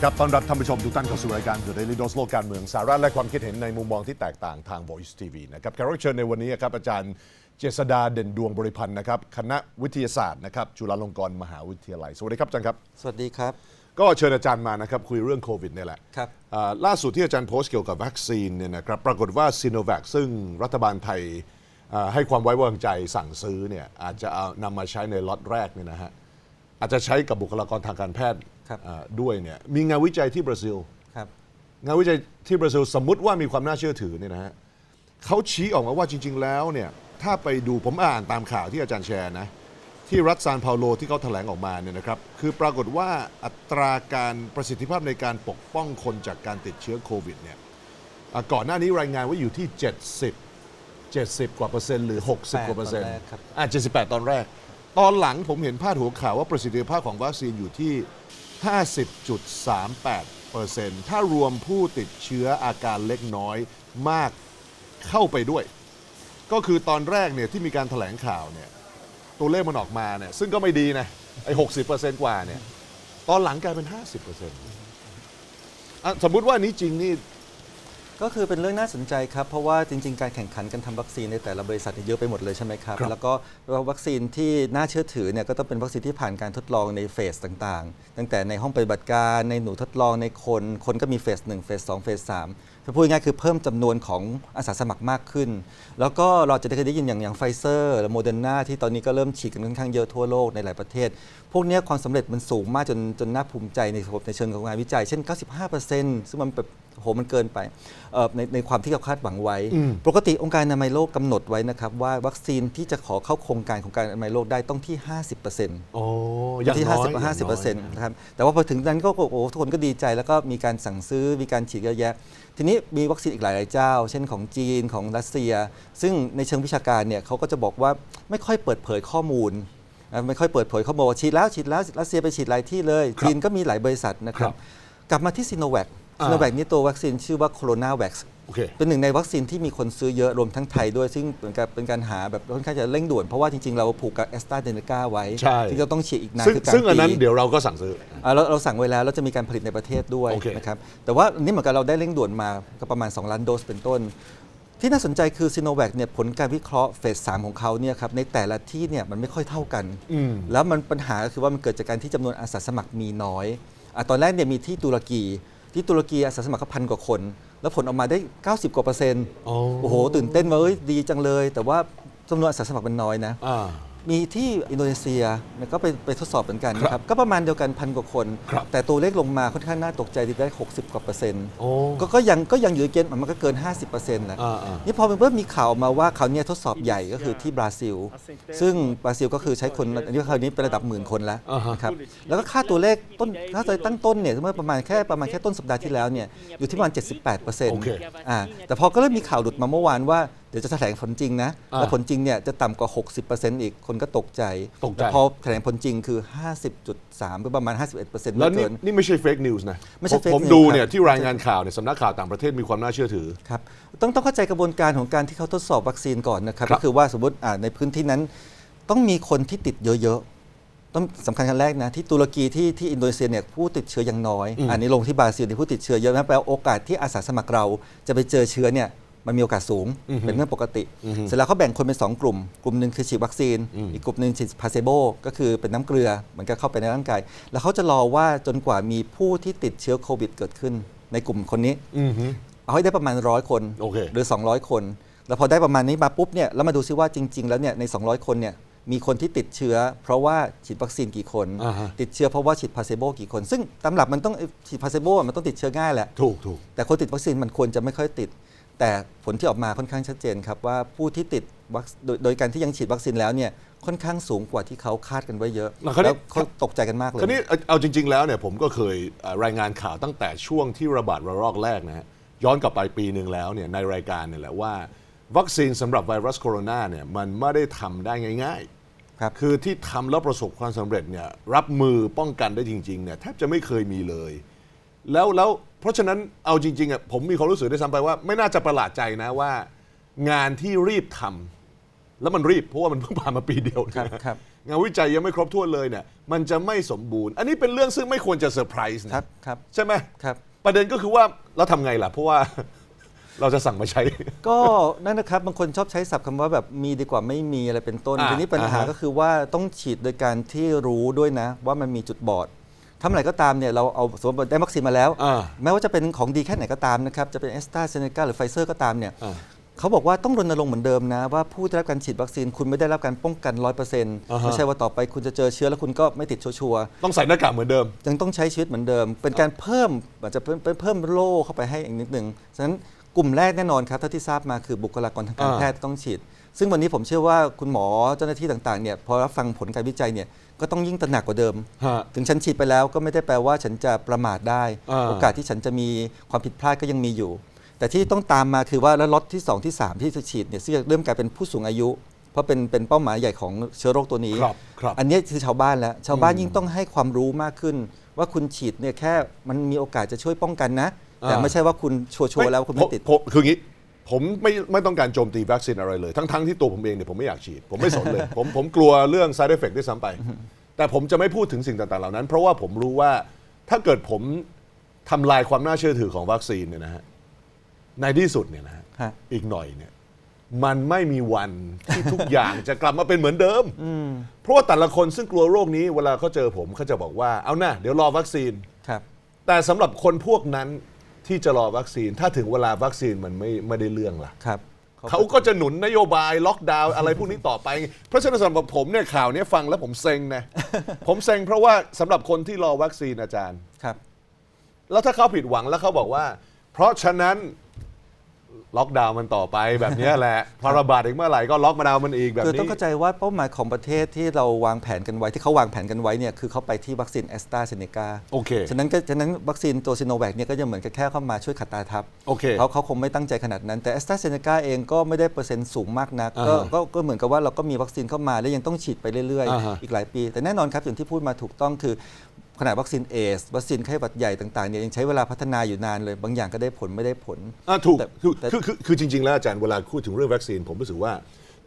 วัสดีครับ ต้อนรับท่านผู้ชมทุกท่านเข้าสู่รายการ The Daily Dose โลกการเมืองสาระและความคิดเห็นในมุมมองที่แตกต่างทาง Voice TV นะครับแขกรับเชิญในวันนี้ครับอาจารย์เจษดาเด่นดวงบริพันธ์นะครับคณะวิทยาศาสตร์นะครับจุฬาลงกรณ์มหาวิทยาลัย สวัสดีครับอาจารย์ครับ สวัสดีครับ ก็เชิญอาจารย์มานะครับคุยเรื่องโควิดเนี่ยแหละครับอ่าล่าสุดที่อาจารย์โพสต์เกี่ยวกับวัคซีนเนี่ยนะครับปรากฏว่าซีโนแวคซึ่งรัฐบาลไทยอ่าให้ความไว้วางใจสั่งซื้อเนี่ยอาจจะเอานำมาใช้ในล็อตแรกเนี่ยนะฮะอาจจะใช้กับบุคลากรทางการแพทย์ ครับอ่าด้วยเนี่ยมีงานวิจัยที่บราซิล ครับ งานวิจัยที่บราซิลสมมติว่ามีความน่าเชื่อถือเนี่ยนะฮะเขาชี้ออกมาว่าจริง ๆ แล้วเนี่ยถ้าไปดูผมอ่านตามข่าวที่อาจารย์แชร์นะที่รัฐซานเปาโลที่เขาแถลงออกมาเนี่ยนะครับคือปรากฏว่าอัตราการประสิทธิภาพในการปกป้องคนจากการติดเชื้อโควิดเนี่ยอะก่อนหน้านี้รายงานว่าอยู่ที่ 70 70 กว่าเปอร์เซ็นต์หรือ 60 กว่าเปอร์เซ็นต์ตอนแรกครับอะ78 ตอนแรก ตอนหลังผมเห็นพาดหัวข่าวว่าประสิทธิภาพของวัคซีนอยู่ที่ 50.38เปอร์เซ็นต์ถ้ารวมผู้ติดเชื้ออาการเล็กน้อยมากเข้าไปด้วย ก็คือตอนแรกเนี่ยที่มีการแถลงข่าวเนี่ยตัวเลขมันออกมาเนี่ยซึ่งก็ไม่ดีนะไอ้หกสิบเปอร์เซ็นต์กว่าเนี่ยตอนหลังกลายเป็น 50เปอร์เซ็นต์สมมุติว่านี้จริงนี่ ก็คือเป็นเรื่องน่าสนใจครับ เพราะว่าจริง ๆ การแข่งขันกันทำวัคซีนในแต่ละบริษัทเนี่ยเยอะไปหมดเลยใช่ไหมครับครับ แล้วก็วัคซีนที่น่าเชื่อถือเนี่ยก็ต้องเป็นวัคซีนที่ผ่านการทดลองในเฟสต่างๆ ตั้งแต่ในห้องปฏิบัติการในหนูทดลองในคน คนก็มีเฟส1เฟส2เฟส3ถ้าพูดง่ายๆคือเพิ่มจำนวนของอาสาสมัครมากขึ้น แล้วก็เราจะได้เคยได้ยินอย่างอย่างไฟเซอร์และโมเดอร์นาที่ตอนนี้ก็เริ่มฉีดกันค่อนข้างเยอะทั่วโลกในหลายประเทศ พวกเนี้ยความสำเร็จมันสูงมากจนจนน่าภูมิใจในในเชิงของงานวิจัย เช่น 95%ซึ่งมันแบบโหมันเกินไปเอ่อในในความที่เราคาดหวังไว้ ปกติองค์การอนามัยโลกกำหนดไว้นะครับว่าวัคซีนที่จะขอเข้าโครงการของการอนามัยโลกได้ต้องที่ 50%โอ้ที่ 50 50%นะครับแต่ว่าพอถึงนั้นก็โอ้โหทุกคนก็ดีใจแล้วก็มีการสั่งซื้อมีการฉีดเยอะแยะทีนี้มีวัคซีนอีกหลาย ๆ เจ้า เช่นของจีนของรัสเซีย ซึ่งในเชิงวิชาการเนี่ยเขาก็จะบอกว่าไม่ค่อยเปิดเผยข้อมูลนะไม่ค่อยเปิดเผยข้อมูลว่าฉีดแล้วฉีดแล้วรัสเซียไปฉีดหลายที่เลยครับจีนก็มีหลายบริษัทนะครัครับบกลับมาที่ซีโนแวคอ่าซีโนแวคนี่ตัววัคซีนชื่อว่าโคโรนาแวคโอเคเป็นหนึ่งในวัคซีนที่มีคนซื้อเยอะรวมทั้งไทยด้วย ซึ่งเป็นการเป็นการหาแบบค่อนข้างจะเร่งด่วน เพราะว่าจริง ๆ เราผูกกับแอสตราเดเนกาไว้ใช่ ที่เราต้องฉีดอีกนานซึ่งคือกลางซึ่งอันนั้นปี เดี๋ยวเราก็สั่งซื้อ อ่าเราเราสั่งไว้แล้วแล้วจะมีการผลิตในประเทศด้วยโอเค นะครับแต่ว่าอันนี้เหมือนกับเราได้เร่งด่วนมาก็ประมาณ 2 ล้านโดสเป็นต้น ที่น่าสนใจคือซีโนแวคเนี่ยผลการวิเคราะห์เฟสสามของเขาเนี่ยครับในแต่ละที่เนี่ยมันไม่ค่อยเท่ากัน อืม แล้วมันปัญหาก็คือว่ามันเกิดจากการที่จำนวนอาสาสมัครมีน้อยอะตอนแรกเนี่ยมีที่ตุรกี ที่ตุรกีอาสาสมัครก็พันกว่าคน แล้วผลออกมาได้ 90 กว่าเปอร์เซ็นต์อ๋อโอ้โห ตื่นเต้นว่าเอ้ยดีจังเลย แต่ว่าจำนวนอาสาสมัครมันน้อยนะอ่า มีที่อินโดนีเซียเนี่ยก็ไปไปทดสอบเหมือนกันนะครับก็ประมาณเดียวกันพันกว่าคน ครับแต่ตัวเลขลงมาค่อนข้างน่าตกใจที่ได้ 60 กว่าเปอร์เซ็นต์โอ้ก็ก็ยังก็ยังอยู่ในเกณฑ์มันก็เกิน 50เปอร์เซ็นต์แหละอ่าอ่านี่พอมันเริ่มมีข่าวออกมาว่าเขาวเนี่ยทดสอบใหญ่ก็คือที่บราซิล ซึ่งบราซิลก็คือใช้คนอันนี้คราวนี้เป็นระดับหมื่นคนแล้วอ่าฮะ นะครับแล้วก็ค่าตัวเลขต้นค่าตัวเลขตั้งต้นเนี่ยเมื่อประมาณแค่ประมาณแค่ต้นสัปดาห์ที่แล้วเนี่ยอยู่ที่ประมาณ 78เปอร์เซ็นต์ โอเค อ่าแต่พอก็เริ่มมีข่าวหลุดมาเมื่อวานว่า เดี๋ยวจะแถลงผลจริงนะ อ่าแล้วผลจริงเนี่ยจะต่ำกว่า 60%อีกคนก็ตกใจตกใจ แต่พอแถลงผลจริงคือ 50.3 ก็ประมาณ 51%แล้วไม่นี่เกิน นี่ไม่ใช่เฟกนิวส์นะไม่ใช่ผ fake ผม news ดูครับเนี่ยที่รายงานข่าวเนี่ยสำนักข่าวต่างประเทศมีความน่าเชื่อถือ ครับต้องต้องเข้าใจกระบวนการของการที่เขาทดสอบวัคซีนก่อนนะครับ ครับ ก็คือว่าสมมติอ่าในพื้นที่นั้น ต้องมีคนที่ติดเยอะๆ ต้องสำคัญขั้นแรกนะ ที่ตุรกีที่ที่อินโดนีเซียเนี่ยผู้ติดเชื้อยังน้อยอืมอันนี้ลงที่บราซิลเนี่ยผู้ติดเชื้อเยอะนะแปลว่าโอกาสที่อาสาสมัครเราจะไปเจอเชื้อเนี่ย มันมีโอกาสสูงเป็นเรื่องปกติ เสร็จแล้วเขาแบ่งคนเป็นสองกลุ่ม กลุ่มหนึ่งคือฉีดวัคซีน อีกกลุ่มหนึ่งฉีดพาเซโบก็คือเป็นน้ำเกลือเหมือนกับเข้าไปในร่างกาย แล้วเขาจะรอว่าจนกว่ามีผู้ที่ติดเชื้อโควิดเกิดขึ้น ในกลุ่มคนนี้อือฮึเอาให้ได้ประมาณร้อยคนโอเคหรือ 200 คน แล้วพอได้ประมาณนี้มาปุ๊บเนี่ยแล้วมาดูซิว่าจริง ๆ แล้วเนี่ยใน 200 คนเนี่ยมีคนที่ติดเชื้อ เพราะว่าฉีดวัคซีนกี่คนอ่าฮะติดเชื้อเพราะว่าฉีดพาเซโบกี่คน ซึ่งตามหลักมันต้องฉีดพาเซโบมันต้องติดเชื้อง่ายแหละถูกถูกแต่คนติดวัคซีนมันควรจะไม่ค่อยติด แต่ผลที่ออกมาค่อนข้างชัดเจนครับว่าผู้ที่ติดวัคโดยโดยการที่ยังฉีดวัคซีนแล้วเนี่ยค่อนข้างสูงกว่าที่เขาคาดกันไว้เยอะแล้วคราวนี้ แล้วเขาตกใจกันมากเลย คราวนี้เอาเอาจริง ๆ แล้วเนี่ยผมก็เคยเอ่อรายงานข่าวตั้งแต่ช่วงที่ระบาดระลอกแรกนะฮะย้อนกลับไปปีหนึ่งแล้วเนี่ยในรายการเนี่ยแหละว่า วัคซีนสำหรับไวรัสโคโรนาเนี่ยมันไม่ได้ทำได้ง่ายครับๆคือที่ทำแล้วประสบความสำเร็จเนี่ยรับมือป้องกันได้จริงๆเนี่ยแทบจะไม่เคยมีเลย แล้วแล้ว เพราะฉะนั้นเอาจริงๆอะผมมีความรู้สึกได้วยซ้ำไปว่า ไม่น่าจะประหลาดใจนะว่า งานที่รีบทำแล้วมันรีบเพราะว่ามันเพิ่งผ่านมาปีเดียวครับนะครับ งานวิจัยยังไม่ครบถ้วนเลยเนี่ยมันจะไม่สมบูรณ์ อันนี้เป็นเรื่องซึ่งไม่ควรจะเซอร์ไพรส์ครันะบครับ ใช่ไหมครับ ประเด็นก็คือว่าเราทำไงล่ะ เพราะว่า เราจะสั่งมาใช้ ก็นั่นนะครับบางคนชอบใช้ศัพท์คำว่าแบบมีดีกว่าไม่มีอะไรเป็นต้น อ่าทีนี้ปัญหาอ่าฮะก็คือว่าต้องฉีดโดยการที่รู้ด้วยนะ ว่ามันมีจุดบอด ทำอะไรก็ตามเนี่ยเราเอาสมมติได้วัคซีนมาแล้ว อ่า แม้ว่าจะเป็นของดีแค่ไหนก็ตามนะครับ จะเป็นแอสตราเซเนกาหรือไฟเซอร์ก็ตามเนี่ย อ่า เขาบอกว่าต้องรณรงค์เหมือนเดิมนะ ว่าผู้ได้รับการฉีดวัคซีนคุณไม่ได้รับการป้องกัน 100%อ่าฮะ ไม่ใช่ว่าต่อไปคุณจะเจอเชื้อแล้วคุณก็ไม่ติดชัวร์ๆต้องใส่หน้ากากเหมือนเดิมยังต้องใช้ชีวิตเหมือนเดิม เป็นการเพิ่มอาจจะเป็นเป็นเพิ่มโล่เข้าไปให้อีกนิดหนึ่งฉะนั้นกลุ่มแรกแน่นอนครับเท่าที่ทราบมาคือบุคลากรทางการอ่า แพทย์ต้องฉีด ซึ่งวันนี้ผมเชื่อว่าคุณหมอเจ้าหน้าที่ต่างๆเนี่ยพอรับฟังผลการวิจัยเนี่ย ก็ต้องยิ่งตระหนักกว่าเดิม ฮะ ถึงฉันฉีดไปแล้วก็ไม่ได้แปลว่าฉันจะประมาทได้ อ่า โอกาสที่ฉันจะมีความผิดพลาดก็ยังมีอยู่ แต่ที่ต้องตามมาคือว่าแล้วล็อตที่ 2 ที่ 3 ที่จะฉีดเนี่ยซึ่งจะเริ่มกลายเป็นผู้สูงอายุ เพราะเป็นเป็นเป้าหมายใหญ่ของเชื้อโรคตัวนี้ ครับครับ อันนี้คือชาวบ้านแล้ว ชาวบ้านอืมยิ่งต้องให้ความรู้มากขึ้น ว่าคุณฉีดเนี่ยแค่มันมีโอกาสจะช่วยป้องกันนะ แต่อ่า ไม่ใช่ว่าคุณชัวร์ๆแล้วคุณไม่ติดผผมคืออย่างนี้ ผมไม่ไม่ต้องการโจมตีวัคซีนอะไรเลย ทั้งทั้งที่ตัวผมเองเนี่ยผมไม่อยากฉีด ผมไม่สนเลย ผมผมกลัวเรื่อง side effect ด้วยซ้ำไป แต่ผมจะไม่พูดถึงสิ่งต่างๆเหล่านั้น เพราะว่าผมรู้ว่าถ้าเกิดผมทำลายความน่าเชื่อถือของวัคซีนเนี่ยนะฮะในที่สุดเนี่ยนะฮะฮะ อีกหน่อยเนี่ยมันไม่มีวันที่ทุกอย่างจะกลับมาเป็นเหมือนเดิม เพราะว่าแต่ละคนซึ่งกลัวโรคนี้เวลาเขาเจอผมเขาจะบอกว่าเอานะเดี๋ยวรอวัคซีน ครับ แต่สำหรับคนพวกนั้น ที่จะรอวัคซีน ถ้าถึงเวลาวัคซีนมันไม่ไม่ได้เรื่องล่ะ ครับ เขาก็จะหนุนนโยบายล็อกดาวน์อะไรพวกนี้ต่อไป เพราะฉะนั้นสำหรับผมเนี่ยข่าวเนี้ยฟังแล้วผมเซ็งนะ ผมเซ็งเพราะว่าสำหรับคนที่รอวัคซีนอาจารย์ ครับ แล้วถ้าเขาผิดหวังแล้วเขาบอกว่า เพราะฉะนั้น ล็อกดาวน์มันต่อไปแบบเนี้ยแหละ พอระบาดอีกเมื่อไหร่ก็ล็อกมาดาวน์มันอีกแบบคือนี้ต้องเข้าใจว่าเป้าหมายของประเทศที่เราวางแผนกันไว้ที่เขาวางแผนกันไว้เนี่ยคือเขาไปที่วัคซีนแอสตราเซเนกาโอเคฉะนั้นก็ฉะนั้นวัคซีนตัวซิโนแวคเนี่ยก็จะเหมือนกับแค่เข้ามาช่วยขัดตาทับโอเคเขาเขาคงไม่ตั้งใจขนาดนั้น แต่แอสตราเซเนกาเองก็ไม่ได้เปอร์เซ็นต์สูงมากนักก็อ่าฮะก็ก็เหมือนกับว่าเราก็มีวัคซีนเข้ามาแล้วยังต้องฉีดไปเรื่อยอ่าฮะๆอีกหลายปี แต่แน่นอนครับอย่างที่พูดมาถูกต้องคือ ขนาดวัคซีนเอสวัคซีนไข้หวัดใหญ่ต่างๆเนี่ยยังใช้เวลาพัฒนาอยู่นานเลย บางอย่างก็ได้ผลไม่ได้ผล อะถูกแต่คือแต่ คือคือคือจริง ๆ แล้วอาจารย์เวลาพูดถึงเรื่องวัคซีนผมรู้สึกว่า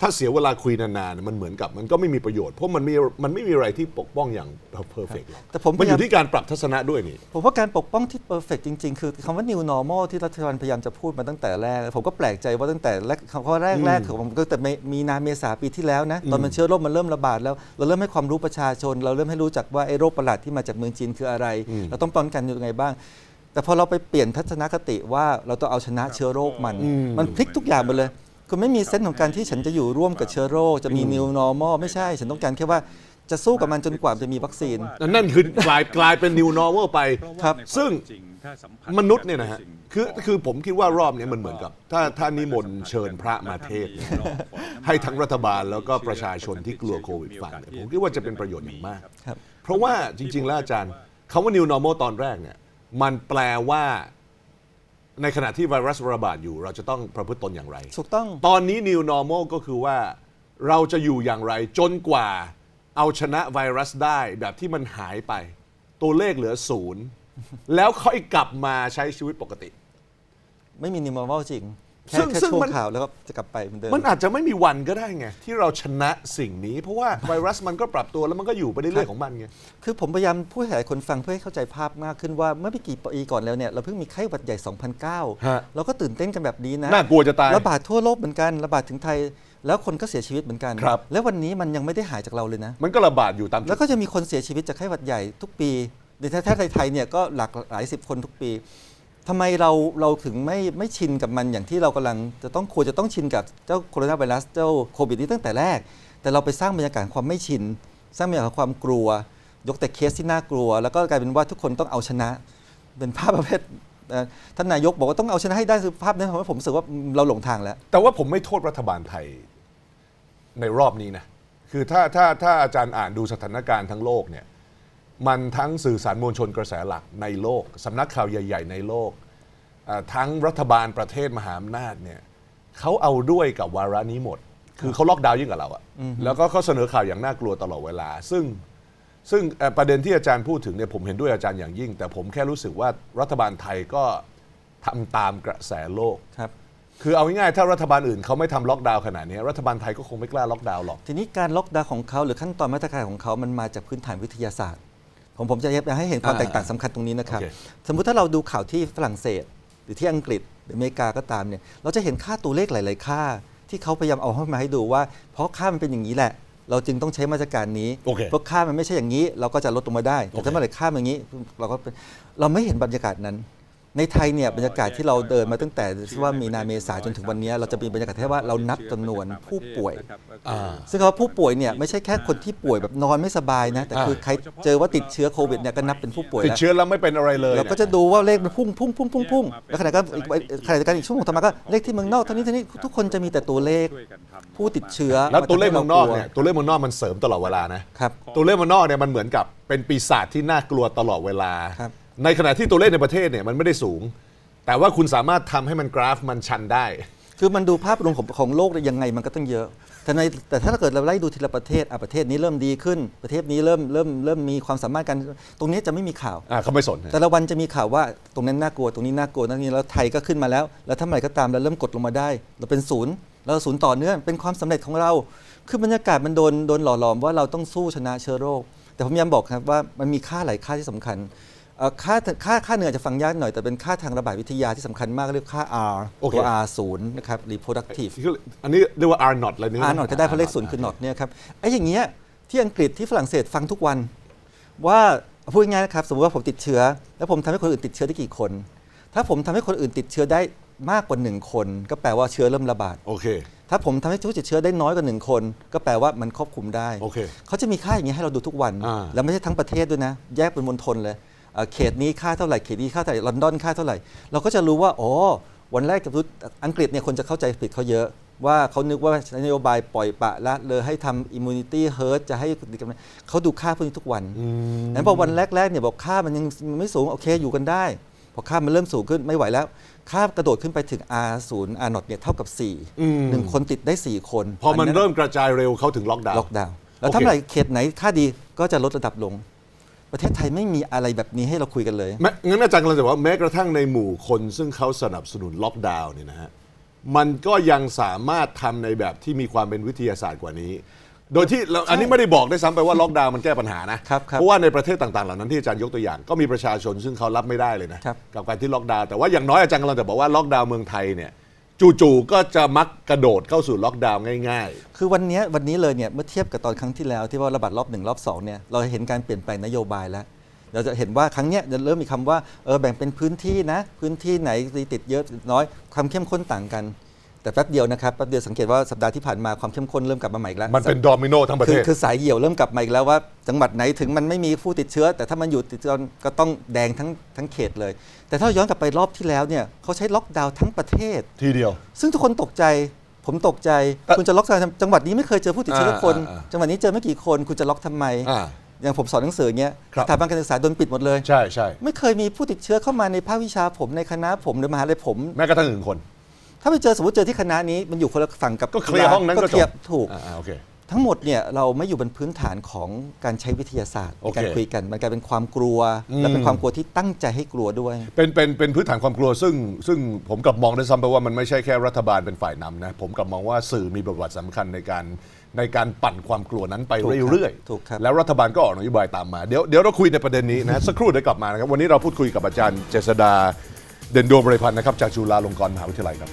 ถ้าเสียเวลาคุยนานๆ มันเหมือนกับมันก็ไม่มีประโยชน์เพราะมันมีมันไม่มีอะไรที่ปกป้องอย่างเพอร์เฟกต์หรอกแต่ผมมันอพยายามยู่ที่การปรับทัศนะด้วยนี่ผมว่าการปกป้องที่ perfect จริง ๆ คือคำว่า new normal ที่รัฐบาลพยายามจะพูดมาตั้งแต่แรก ผมก็แปลกใจว่าตั้งแต่แรกคำว่าแรกแรกของผมก็แต่มีนาเมษาปีที่แล้วนะตอนมันเชื้อโรคมันเริ่มระบาดแล้ว เราเริ่มให้ความรู้ประชาชน เราเริ่มให้รู้จักว่าไอ้โรคประหลาดที่มาจากเมืองจีนคืออะไร เราต้องป้องกันยังไงบ้างแต่พอเราไปเปลี่ยนทัศนคติว่าเราต้องเอาชนะเชื้อโรคมัน มันพลิกทุกอย่างไปเลย คือไม่มีเซนส์ของการที่ฉันจะอยู่ร่วมกับเชื้อโรค จะมี new normal ไม่ใช่ ฉันต้องการแค่ว่าจะสู้กับมันจนกว่าจะมีวัคซีน นั่นคือกลายกลายเป็น new normal ไป ครับซึ่งจริงถ้าสัมผัสมนุษย์เนี่ยนะฮะสิ่งคือคือผมคิดว่ารอบเนี้ยมันเหมือนกับ ถ้าถ้านิมนต์เชิญพระมาเทศน์เนี่ยให้ทั้งรัฐบาลแล้วก็ประชาชนที่กลัวโควิดฟังเนี่ยผมคิดว่าจะเป็นประโยชน์อย่างมาก ครับ เพราะว่าจริง ๆ แล้วอาจารย์คำว่า new normal ตอนแรกเนี่ยมันแปลว่า ในขณะที่ไวรัสระบาดอยู่ เราจะต้องประพฤติตนอย่างไร ถูกต้อง ตอนนี้ new normal ก็คือว่าเราจะอยู่อย่างไรจนกว่าเอาชนะไวรัสได้แบบที่มันหายไป ตัวเลขเหลือศูนย์แล้วค่อยกลับมาใช้ชีวิตปกติ ไม่มี new normal จริง แค่ซึ่งแค่ซึ่งช่วงมันข่าวแล้วก็จะกลับไปเหมือนเดิม มันอาจจะไม่มีวันก็ได้ไง ที่เราชนะสิ่งนี้ เพราะว่าไวรัสมันก็ปรับตัวแล้วมันก็อยู่ไปเรื่อยๆของมันไง คือผมพยายามพูดให้หลายคนฟังเพื่อให้เข้าใจภาพมากขึ้นว่าเมื่อไม่กี่ปีก่อนแล้วเนี่ยเราเพิ่งมีไข้หวัดใหญ่2009ฮะเราก็ตื่นเต้นกันแบบนี้นะน่ากลัวจะตาย ระบาดทั่วโลกเหมือนกันระบาดถึงไทย แล้วคนก็เสียชีวิตเหมือนกัน ครับ แล้ววันนี้มันยังไม่ได้หายจากเราเลยนะ มันก็ระบาดอยู่ตามจุด แล้วก็จะมีคนเสียชีวิตจากไข้หวัดใหญ่ทุกปีในถ้าไทยๆเนี่ยก็หลักหลายสิบคนทุกปี ทำไมเราเราถึงไม่ไม่ชินกับมันอย่างที่เรากำลังจะต้องควรจะต้องชินกับเจ้าโคโรนาไวรัสเจ้าโควิดนี้ตั้งแต่แรก แต่เราไปสร้างบรรยากาศความไม่ชิน สร้างบรรยากาศความกลัว ยกแต่เคสที่น่ากลัว แล้วก็กลายเป็นว่าทุกคนต้องเอาชนะ เป็นภาพประเภทเอ่อท่านนายกบอกว่าต้องเอาชนะให้ได้คือภาพนี้ทำให้ผมรู้สึกว่าเราหลงทางแล้ว แต่ว่าผมไม่โทษรัฐบาลไทยในรอบนี้นะ คือถ้าถ้าถ้าอาจารย์อ่านดูสถานการณ์ทั้งโลกเนี่ย มันทั้งสื่อสารมวลชนกระแสหลักในโลกสำนักข่าวใหญ่ ๆ ในโลกเอ่อทั้งรัฐบาลประเทศมหาอำนาจเนี่ยเขาเอาด้วยกับวาระนี้หมด คือเขาล็อกดาวน์ยิ่งกว่าเราอะแล้วก็เขาเสนอข่าวอย่างน่ากลัวตลอดเวลา ซึ่งซึ่งเอ่อประเด็นที่อาจารย์พูดถึงเนี่ยผมเห็นด้วยอาจารย์อย่างยิ่ง แต่ผมแค่รู้สึกว่ารัฐบาลไทยก็ทำตามกระแสโลกครับคือเอาง่ายๆถ้ารัฐบาลอื่นเขาไม่ทำล็อกดาวน์ขนาดนี้รัฐบาลไทยก็คงไม่กล้าล็อกดาวน์หรอก ทีนี้การล็อกดาวน์ของเขาหรือขั้นตอนมาตรการของเขามันมาจากพื้นฐานวิทยาศาสตร์ ผมผมจะอยากให้เห็นความอ่าแตกต่างสำคัญตรงนี้นะครับ โอเค สมมุติถ้าเราดูข่าวที่ฝรั่งเศส หรือที่อังกฤษหรืออเมริกาก็ตามเนี่ยเราจะเห็นค่าตัวเลขหลาย ๆ ค่า ที่เขาพยายามเอาเข้ามาให้ดูว่า เพราะค่ามันเป็นอย่างนี้แหละ เราจึงต้องใช้มาตรการนี้โอเคเพราะค่ามันไม่ใช่อย่างนี้ เราก็จะลดลงมาได้แต่ถ้าโอเคเมื่อไหร่ค่ามันอย่างนี้ เราก็เป็นเราไม่เห็นบรรยากาศนั้น ในไทยเนี่ยบรรยากาศที่เราเดินมาตั้งแต่ที่ว่ามีนาเมษาจนถึงวันนี้เราจะมีบรรยากาศที่ว่าเรานับจำนวนผู้ป่วย อ่า ซึ่งคำว่าผู้ป่วยเนี่ยไม่ใช่แค่คนที่ป่วยแบบนอนไม่สบายนะแต่คือใครเจอว่าติดเชื้อโควิดเนี่ยก็นับเป็นผู้ป่วยติดแล้ว เชื้อแล้วไม่เป็นอะไรเลยเราก็จะดูว่าเลขมันพุ่งพุ่งพุ่งพุ่งพุ่งแล้วขณะกันอีกขณะเดียวกันอีกชั่วโมงต่อมาก็เลขที่เมืองนอกเท่านี้เท่านี้ทุกคนจะมีแต่ตัวเลขผู้ติดเชื้อแล้วตัวเลขเมืองนอกมาทำให้เนี่ยรากลัตัวเลขเมืองนอกมันเสริมตลอดเวลานะ ครับ ตัวเลขเมืองนอกเนี่ยมันเหมือนกับเป็นปีศาจที่น่ากลัวตลอดเวลา ครับ ในขณะที่ตัวเลขในประเทศเนี่ยมันไม่ได้สูง แต่ว่าคุณสามารถทำให้มันกราฟมันชันได้ คือมันดูภาพรวมของของโลกเนี่ยยังไงมันก็ต้องเยอะ แต่ในแต่ถ้าเกิดเราไล่ดูทีละประเทศอะประเทศนี้เริ่มดีขึ้น ประเทศนี้เริ่มเริ่มเริ่มมีความสามารถกัน ตรงนี้จะไม่มีข่าว อ่าเขาไม่สนแต่ละวันจะมีข่าวว่าตรงนั้นน่ากลัวตรงนี้น่ากลัวตรงนี้แล้วไทยก็ขึ้นมาแล้ว แล้วทำไมก็ตามเราเริ่มกดลงมาได้ เราเป็นศูนย์เราศูนย์ต่อเนื่องเป็นความสำเร็จของเรา คือบรรยากาศมันโดนโดนหล่อหลอมว่าเราต้องสู้ชนะเชื้อโรค แต่ผมย้ำบอกครับว่ามันมีค่าหลายค่าที่สำคัญเอ่อ ค่าค่าค่าเหนือจะฟังยากหน่อยแต่เป็นค่าทางระบาดวิทยาที่สำคัญมากเรียกค่า R โอเคตัว R ศูนย์นะครับ reproductive อันนี้เรียกว่า R not อะไรนี่ R หน่อยก็ได้เพราะเลขศูนย์คือ not เนี่ยครับไอ้อย่างเงี้ยที่อังกฤษที่ฝรั่งเศสฟังทุกวัน ว่าพูดง่ายๆนะครับสมมติว่าผมติดเชื้อ แล้วผมทำให้คนอื่นติดเชื้อได้กี่คน ถ้าผมทำให้คนอื่นติดเชื้อได้มากกว่าหนึ่งคน ก็แปลว่าเชื้อเริ่มระบาดโอเคถ้าผมทำให้ผู้ติดเชื้อได้น้อยกว่าหนึ่งคน ก็แปลว่ามันควบคุมได้โอเคเขาจะมีค่าอย่างนี้ให้เราดูทุกวันอ่าแล้วไม่ใช่ทั้งประเทศด้วยนะ แยกเป็นมณฑลเลย เอ่อเขตนี้ค่าเท่าไหร่เขตนี้ค่าเท่าไหร่ลอนดอนค่าเท่าไหร่ เราก็จะรู้ว่าอ๋อวันแรกกับอังกฤษเนี่ยคนจะเข้าใจผิดเขาเยอะ ว่าเขานึกว่านโยบายปล่อยปละละเลยให้ทำ immunity herd จะให้เขาดูค่าพวกนี้ทุกวันนั้นพอวันแรกๆเนี่ยบอกค่ามันยังไม่สูงโอเคอยู่กันได้พอค่ามันเริ่มสูงขึ้นไม่ไหวแล้ว ค่ากระโดดขึ้นไปถึง R 0 R 0เนี่ยเท่ากับอืม4หนึ่งคนติดได้ 4 คน พอมันนนั้นเริ่มกระจายเร็วเขาถึงล็อกดาวน์ล็อกดาวน์แล้วโอเคถ้าเมื่อไหร่เขตไหนค่าดีก็จะลดระดับลง ประเทศไทยไม่มีอะไรแบบนี้ให้เราคุยกันเลย แม้งั้นอาจารย์กำลังจะบอกว่าแม้กระทั่งในหมู่คน ซึ่งเขาสนับสนุนล็อกดาวน์เนี่ยนะฮะมันก็ยังสามารถทำในแบบที่มีความเป็นวิทยาศาสตร์กว่านี้ โดยที่เราอันนี้ไม่ได้บอกได้วยซ้ำไปว่าล็อกดาวน์มันแก้ปัญหานะครับครับเพราะว่าในประเทศต่างๆเหล่านั้นที่อาจารย์ยกตัวอย่าง ก็มีประชาชนซึ่งเขารับไม่ได้เลยนะครับ กับการที่ล็อกดาวน์แต่ว่าอย่างน้อยอาจารย์กำลังจะบอกว่าล็อกดาวน์เมืองไทยเนี่ย จู่ๆก็จะมักกระโดดเข้าสู่ล็อกดาวน์ง่าย คือวันเนี้ยวันนี้เลยเนี่ยเมื่อเทียบกับตอนครั้งที่แล้วที่ว่าระบาดรอบหนึ่งรอบสองเนี่ยเราเห็นการเปลี่ยนแปลงนโยบายแล้ว เราจะเห็นว่าครั้งเนี้ยจะเริ่มมีคำว่าเออแบ่งเป็นพื้นที่นะ พื้นที่ไหนติดเยอะน้อยความเข้มข้นต่างกัน แต่แป๊บเดียวนะครับแป๊บเดียวสังเกตว่าสัปดาห์ที่ผ่านมาความเข้มข้นเริ่มกลับมาใหม่อีกแล้วๆมันเป็นดอมิโนทั้งประคืเทอศ คือสายเหี่ยวเริ่มกลับมาอีกแล้วว่าจังหวัดไหนถึงมันไม่มีผู้ติดเชื้อ แต่ถ้ามันอยู่ติดเชื้อก็ต้องแดงทั้งทั้งเขตเลย แต่ถ้าเราย้อนกลับไปรอบที่แล้วเนี่ยเขาใช้ล็อกดาวน์ทั้งประเทศ ทีเดียว ซึ่งทุกคนตกใจ ผมตกใจแต่คุณจะล็อกดาวน์ทำจังหวัดนี้ไม่เคยเจอผู้ติดเชื้อทุกคน อ่าอ่าอ่า จังหวัดนี้เจอไม่กี่คนคุณจะล็อกทำไม อ่า อย่างผมสอนหนังสือเงี้ยครับสถาบันการศึกษาโดนปิดหมดเลย ใช่ใช่ไม่เคยมีผู้ติดเชื้อเข้ามาในภาควิชาผมในคณะผมหรือมหาลัยผม แม้กระทั่งหนึ่งคน ถ้าไปเจอสมมติเจอที่คณะนี้มันอยู่คนละฝั่งกับก็เคลียร์ห้องนั้นก็เคลียร์จบถูก อ่าๆโอเค ทั้งหมดเนี่ยเราไม่อยู่บนพื้นฐานของการใช้วิทยาศาสตร์โอในเคการคุยกันมันกลายเป็นความกลัว อืม และเป็นความกลัวที่ตั้งใจให้กลัวด้วย เป็นเป็นเป็นพื้นฐานความกลัวซึ่ง ซึ่งผมกลับมองด้วยซ้ำไปว่ามันไม่ใช่แค่รัฐบาลเป็นฝ่ายนำนะ ผมกลับมองว่าสื่อมีบทบาทสำคัญในการในการปั่นความกลัวนั้นไปถูกครับเรื่อยถูกครับ แล้วรัฐบาลก็ออกนโยบายตามมาเดี๋ยวเดี๋ยวเราคุยในประเด็นนี้นะ สักครู่เดี๋ยวกลับมานะครับวันนี้เราพูดคุยกับอาจารย์เจษดา เด่นดวงบริพันธ์นะครับจากจุฬาลงกรณ์มหาวิทยาลัยครับ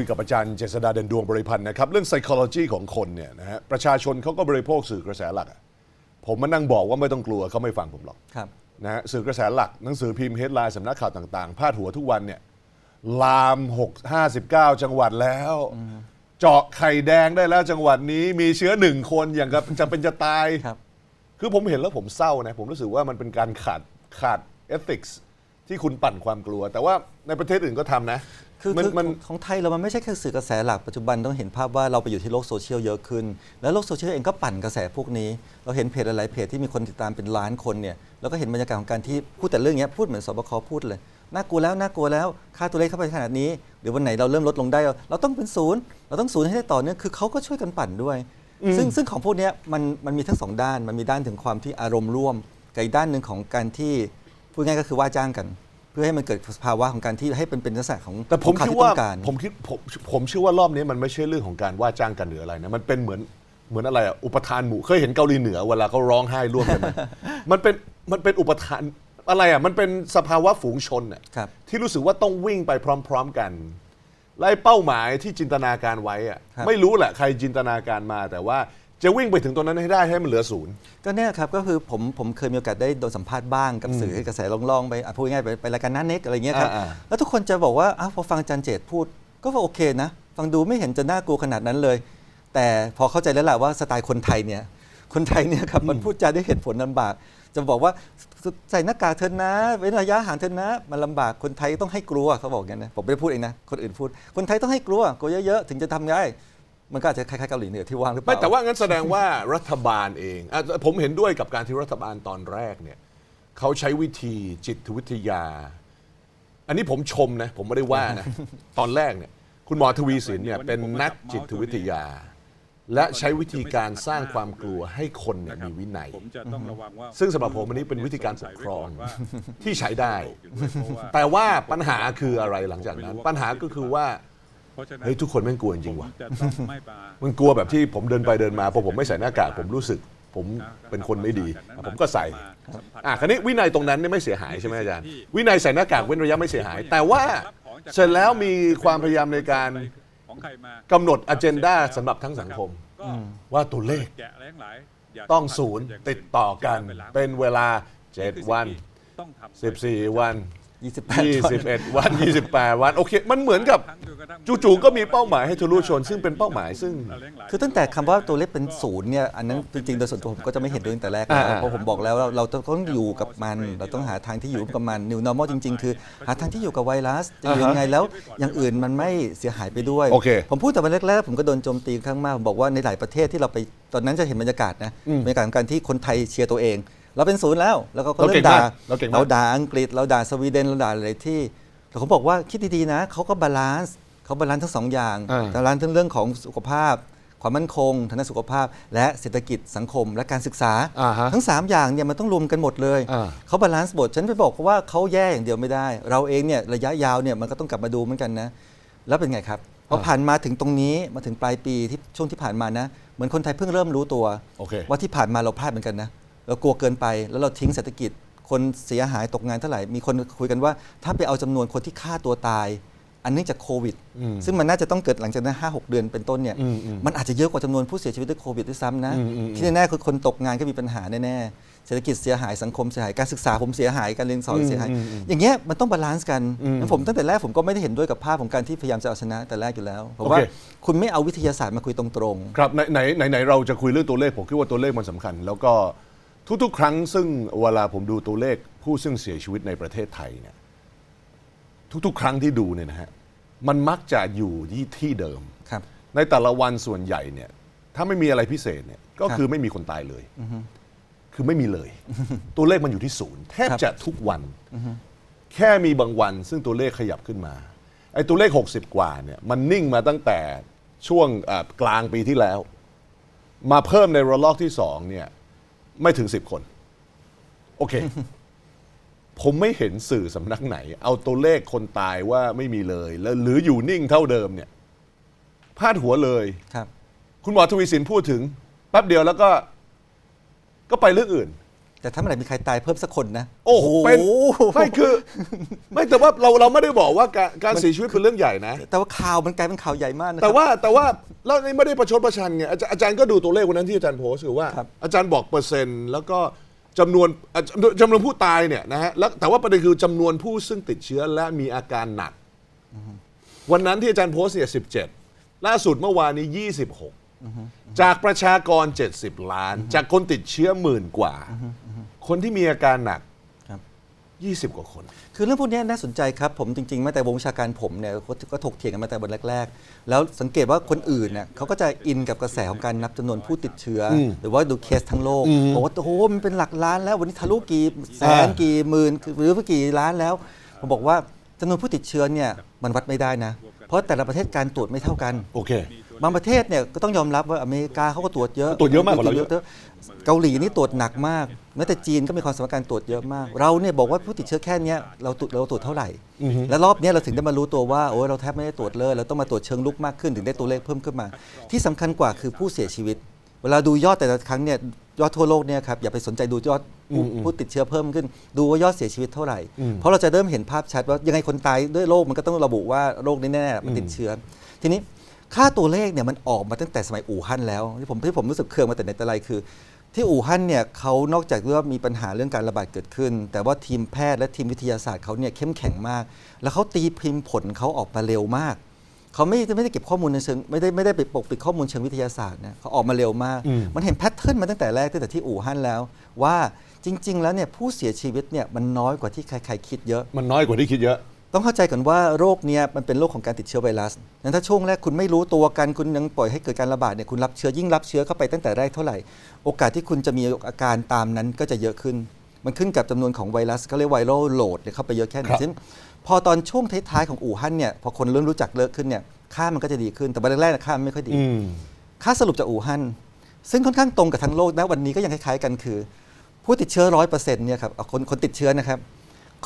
คุยกับอาจารย์เจษดาเด่นดวงบริพันธ์นะครับเรื่อง psychology ของคนเนี่ยนะฮะประชาชนเขาก็บริโภคสื่อกระแสหลักอะผมมานั่งบอกว่าไม่ต้องกลัวเขาไม่ฟังผมหรอกครับ นะฮะสื่อกระแสหลักหนังสือพิมพ์เฮดไลน์สำนักข่าวต่างๆ พาดหัวทุกวันเนี่ยลาม6 59 จังหวัดแล้ว เจาะไข่แดงได้แล้วจังหวัดนี้มีเชื้อหนึ่งคนอย่างกับจะเป็นจะตาย ครับ คือผมเห็นแล้วผมเศร้านะ ผมรู้สึกว่ามันเป็นการขาดขาด ethics ที่คุณปั่นความกลัว แต่ว่าในประเทศอื่นก็ทำนะ คือมันคือมัน ของไทยเรามันไม่ใช่แค่สื่อกระแสหลักปัจจุบันต้องเห็นภาพว่าเราไปอยู่ที่โลกโซเชียลเยอะขึ้น แล้วโลกโซเชียลเองก็ปั่นกระแสพวกนี้ เราเห็นเพจหลายๆเพจที่มีคนติดตามเป็นล้านคนเนี่ยแล้วก็เห็นบรรยากาศของการที่พูดแต่เรื่องเนี้ยพูดเหมือนสบคพูดเลยน่ากลัวแล้วน่ากลัวแล้วค่าตัวเลขเข้าไปขนาดนี้เดี๋ยววันไหนเราเริ่มลดลงได้ เราต้องเป็นศูนย์เราต้องศูนย์ให้ได้ต่อเนื่องคือเขาก็ช่วยกันปั่นด้วย ซึ่งซึ่งของพวกเนี้ยมันมันมีทั้งสองด้านมันมีด้านถึงความที่อารมณ์ร่วมกับอีกด้านหนึ่งของการที่พูดง่ายๆก็คือว่าจ้างกัน เพื่อให้มันเกิดสภาวะของการที่ให้เป็นเป็นลักษณะของแต่ผมของข่คิดที่ว่าต้องการ ผมคิดผมผมเชื่อว่ารอบนี้มันไม่ใช่เรื่องของการว่าจ้างกันหรืออะไรนะมันเป็นเหมือนเหมือนอะไรอะอุปทานหมู่เคยเห็นเกาหลีเหนือเวลาเขาร้องไห้ร่วมกันไหม มันเป็นมันเป็นอุปทานอะไรอะมันเป็นสภาวะฝูงชนอะครับ ที่รู้สึกว่าต้องวิ่งไปพร้อม ๆกันไล่เป้าหมายที่จินตนาการไว้อะครับไม่รู้แหละใครจินตนาการมาแต่ว่า จะวิ่งไปถึงตรงนั้นให้ได้ให้มันเหลือศูนย์ ก็เนี่ยครับก็คือผมผมเคยมีโอกาสได้โดนสัมภาษณ์บ้างกับสื่อให้กระแสลองๆไปอะพูดง่ายๆไปไปรายการหน้าเน็กอะไรเงี้ยครับอ่าแล้วทุกคนจะบอกว่าอ้าวพอฟังอาจันเจตพูดก็ว่าโอเคนะ ฟังดูไม่เห็นจะน่ากลัวขนาดนั้นเลย แต่พอเข้าใจแล้วแหละว่าสไตล์คนไทยเนี่ยคนไทยเนี่ยครับมันพูดจาได้เหตุผลลำบาก จะบอกว่าใส่หน้ากากเถอะนะเว้นระยะห่างเถอะนะมันลำบากคนไทยต้องให้กลัวเขาบอกอย่างนั้นนะผมไม่ได้พูดเองนะคนอื่นพูด คนไทยต้องให้กลัวกลัวเยอะๆถึงจะทำได้ มันก็อาจจะคล้ายๆเกาหลีเหนือที่ว่างหรือเปไม่ล่าแต่ว่างั้นแสดงว่ารัฐบาลเองอะผมเห็นด้วยกับการที่รัฐบาลตอนแรกเนี่ยเขาใช้วิธีจิตวิทยา อันนี้ผมชมนะ ผมไม่ได้ว่านะ ตอนแรกเนี่ยคุณหมอทวีสินเนี่ยเป็นนักจิตวิทยา และใช้วิธีการสร้างความกลัวให้คนเนี่ยมีวินัย ผมจะต้องระวังว่าซึ่งสำหรับผมอันนี้เป็นวิธีการปกครองว่าที่ใช้ได้เพราะว่าแต่ว่าปัญหาคืออะไรหลังจากนั้น ปัญหาก็คือว่า เพราะฉะนั้นเฮ้ยทุกคนแม่งกลัวจริงๆว่ะผมจะต้องไม่มามันกลัวแบบที่ผมเดินไปเดินมาพอผมไม่ใส่หน้ากากผมรู้สึก ผมเป็นคนไม่ดีอะผมก็ใส่อะคราวนี้วินัยตรงนั้นเนี่ยไม่เสียหายใช่ไหมอาจารย์ วินัยใส่หน้ากากเว้นระยะไม่เสียหาย แต่ว่าเสร็จแล้วมีความพยายามในการของใครมากำหนดอเจนดาสำหรับทั้งสังคม ก็ว่าตัวเลขแกะแรงหลายอย่าต้องศูนย์ติดต่อกัน เป็นเวลา 7 วัน ต้องทำ 14 วัน 28 21 วัน 28 วัน โอเค มันเหมือนกับจู่ๆก็มีเป้าหมายให้ทะลุชน ซึ่งเป็นเป้าหมายซึ่ง คือตั้งแต่คำว่าตัวเลขเป็นศูนย์เนี่ยอันนั้นจริงๆโดยส่วนตัวผมก็จะไม่เห็นด้วยตั้งแต่แรกแล้วอ่า เพราะผมบอกแล้วว่าเราต้องอยู่กับมัน เราต้องหาทางที่อยู่กับมัน new normal จริง ๆ คือหาทางที่อยู่กับไวรัสจะอยู่ยังไงแล้วอย่างอื่นมันไม่เสียหายไปด้วย โอเค ผมพูดแต่วันแรกๆผมก็โดนโจมตีข้างมากผมบอกว่าในหลายประเทศที่เราไปตอนนั้นจะเห็นบรรยากาศนะบรรยากาศของการที่คนไทยเชียร์ตัวเอง เราเป็นศูนย์แล้ว แล้วก็ก็เราเริ่เก่มงมากด่าเราเก่งมาก เราด่าอังกฤษ เราด่าสวีเดนเราด่าหลายที่แต่ผมบอกว่าคิดดีๆนะเขาก็บาลานซ์เขาบาลานซ์ทั้งสองอย่างอ่า บาลานซ์ทั้งเรื่องของสุขภาพ ความมั่นคงทางด้านสุขภาพ และเศรษฐกิจสังคมและการศึกษา อ่าฮะ ทั้ง 3 อย่างเนี่ยมันต้องรวมกันหมดเลย อ่า เขาบาลานซ์หมดฉันไปบอกว่าเขาแย่อย่างเดียวไม่ได้ เราเองเนี่ยระยะยาวเนี่ยมันก็ต้องกลับมาดูเหมือนกันนะ แล้วเป็นไงครับพอผ่านมาถึงตรงนี้มาถึงปลายปีที่ช่วงที่ผ่านมานะ เหมือนคนไทยเพิ่งเริ่มรู้ตัว โอเค ว่าที่ผ่านมาเราพลาดเหมือนกันนะ เรากลัวเกินไป แล้วเราทิ้งเศรษฐกิจ คนเสียหายตกงานเท่าไหร่ มีคนคุยกันว่า ถ้าไปเอาจำนวนคนที่ฆ่าตัวตาย อันเนื่องจากโควิด อืมซึ่งมันน่าจะต้องเกิดหลังจากนั้นห้าหกเดือนเป็นต้นเนี่ย อืมอืมมันอาจจะเยอะกว่าจำนวนผู้เสียชีวิตด้วยโควิดด้วยซ้ำนะ อืมอืมที่แน่ๆคือคนตกงานก็มีปัญหาแน่ๆ เศรษฐกิจเสียหายสังคมเสียหายการศึกษาผมเสียหายการเรียนสอนเสียหาย อืมอืม อย่างเงี้ยมันต้องบาลานซ์กันอืมงั้นผมตั้งแต่แรกผมก็ไม่ได้เห็นด้วยกับภาพของการที่พยายามจะเอาชนะแต่แรกอยู่แล้วเพราะว่าโอเค คุณไม่เอาวิทยาศาสตร์มาคุยตรงๆ ครับไหนไหนไหนไหนเราจะคุยเรื่องตัวเลขผมคิดว่าตัวเลขมันสำคัญ แล้วก็ ทุกๆ ครั้งซึ่งเวลาผมดูตัวเลขผู้ซึ่งเสียชีวิตในประเทศไทยเนี่ยทุกๆ ครั้งที่ดูเนี่ยนะฮะมันมักจะอยู่ที่ที่เดิม ครับ ในแต่ละวันส่วนใหญ่เนี่ยถ้าไม่มีอะไรพิเศษเนี่ยก็ครับคือไม่มีคนตายเลย คือไม่มีเลย ตัวเลขมันอยู่ที่ศูนย์แทบครับจะทุกวัน แค่มีบางวัน ซึ่งตัวเลขขยับขึ้นมาไอ้ตัวเลข 60 กว่าเนี่ยมันนิ่งมาตั้งแต่ช่วงอ่ากลางปีที่แล้ว มาเพิ่มในระลอกที่สองเนี่ย ไม่ถึง 10 คน โอเค ผมไม่เห็นสื่อสำนักไหน เอาตัวเลขคนตายว่าไม่มีเลย แล้วหรืออยู่นิ่งเท่าเดิมเนี่ยพาดหัวเลย ครับ คุณหมอทวีสินพูดถึงแป๊บเดียวแล้วก็ ก็ไปเรื่องอื่น แต่ถ้าเมื่อไหร่มีใครตายเพิ่มสักคนนะ โอ้โหเป็นไม่คือ ไม่แต่ว่าเราเราไม่ได้บอกว่าการการเสียชีวิตเป็นเรื่องใหญ่นะ แต่ว่าข่าวมันกลายเป็นข่าวใหญ่มากนะคแต่รับว่าแต่ว่าเราไม่ได้ประชดประชันไงอาจารย์อาจารย์ก็ดูตัวเลขวันนั้นที่อาจารย์โพสต์คือว่าครับอาจารย์บอกเปอร์เซ็นต์แล้วก็จำนวนอะจำนวนผู้ตายเนี่ยนะฮะแล้วแต่ว่าประเด็นคือจำนวนผู้ซึ่งติดเชื้อและมีอาการหนัก วันนั้นที่อาจารย์โพสต์เนี่ย17ล่าสุดเมื่อวานนี้26 จากประชากร 70 ล้าน จากคนติดเชื้อหมื่นกว่า คนที่มีอาการหนักครับ20 กว่าคน คือเรื่องพวกนี้น่าสนใจครับ ผมจริงๆแม้แต่วงวิชาการผมเนี่ยก็ก็ถกเถียงกันมาแต่บนแรก ๆ แล้วสังเกตว่าคนอื่นเนี่ยเขาก็จะอินกับกระแสของการนับจำนวนผู้ติดเชื้ออมหรือว่าดูเคสทั้งโลกอืมบอกว่าโอ้โหมันเป็นหลักล้านแล้ววันนี้ทะลุกี่แสนอ่ากี่หมื่นหรือว่ากี่ล้านแล้ว ผมบอกว่าจำนวนผู้ติดเชื้อเนี่ยมันวัดไม่ได้นะ เพราะแต่ละประเทศการตรวจไม่เท่ากันโอเค บางประเทศเนี่ยก็ต้องยอมรับว่าอเมริกาเขาก็ตรวจเยอะตรวจเยอะมากกว่าเราเยอะ เกาหลีนี่ตรวจหนักมากแม้แต่จีนก็มีความสามารถการตรวจเยอะมาก เราเนี่ยบอกว่าผู้ติดเชื้อแค่เนี้ยเราตรวจเราตรวจเท่าไหร่อือฮึและรอบเนี้ยเราถึงได้มารู้ตัวว่าโอ้ยเราแทบไม่ได้ตรวจเลยเราต้องมาตรวจเชิงลุกมากขึ้นถึงได้ตัวเลขเพิ่มขึ้นมา ที่สำคัญกว่าคือผู้เสียชีวิต เวลาดูยอดแต่ละครั้งเนี่ยยอดทั่วโลกเนี่ยครับอย่าไปสนใจดูยอดผู้ผู้ติดเชื้อเพิ่มขึ้น ดูว่ายอดเสียชีวิตเท่าไหร่ เพราะเราจะเริ่มเห็นภาพชัดว่ายังไงคนตายด้วยโรคมันก็ต้องระบุว่าโรคนี้แน่ๆมันติดเชื้อ ทีนี้ ค่าตัวเลขเนี่ยมันออกมาตั้งแต่สมัยอู่ฮั่นแล้วที่ผมที่ผมรู้สึกเคืองมาแต่ไหนแต่ไรคือ ที่อู่ฮั่นเนี่ยเขานอกจากว่ามีปัญหาเรื่องการระบาดเกิดขึ้น แต่ว่าทีมแพทย์และทีมวิทยาศาสตร์เขาเนี่ยเข้มแข็งมาก แล้วเขาตีพิมพ์ผลเขาออกมาเร็วมากเขาไม่ไม่ได้เก็บข้อมูลในเชิงไม่ได้ไม่ได้ไปปกปิดข้อมูลเชิงวิทยาศาสตร์นะเขาออกมาเร็วมากอืมมันเห็นแพทเทิร์นมาตั้งแต่แรกตั้งแต่ที่อู่ฮั่นแล้ว ว่าจริง ๆ แล้วเนี่ยผู้เสียชีวิตเนี่ยมันน้อยกว่าที่ใครๆคิดเยอะ มันน้อยกว่าที่คิดเยอะ ต้องเข้าใจก่อนว่าโรคเนี้ยมันเป็นโรคของการติดเชื้อไวรัสนั้นถ้าช่วงแรกคุณไม่รู้ตัวกันคุณยังปล่อยให้เกิดการระบาดเนี่ยคุณรับเชื้อยิ่งรับเชื้อเข้าไปตั้งแต่แรกเท่าไหร่ โอกาสที่คุณจะมีอาการตามนั้นก็จะเยอะขึ้น มันขึ้นกับจำนวนของไวรัสเขาเรียกไวรัลโหลดเนี่ยเข้าไปเยอะแค่ไหนครับซึ่งพอตอนช่วงท้ายๆของอู่ฮั่นเนี่ยพอคนเริ่มรู้จักเลิกขึ้นเนี่ยค่ามันก็จะดีขึ้นแต่วันแรกๆเนยค่ามันไม่ค่อยดีอืมค่าสรุปจากอู่ฮั่นซึ่งค่อนข้างตรงกับทั้งโลกนะวันนี้ก็ยังคล้ายๆกันคือ ผู้ติดเชื้อร้อยเปอร์เซ็นต์เนี่ยครับเอาคนคนติดเชื้อนะครับ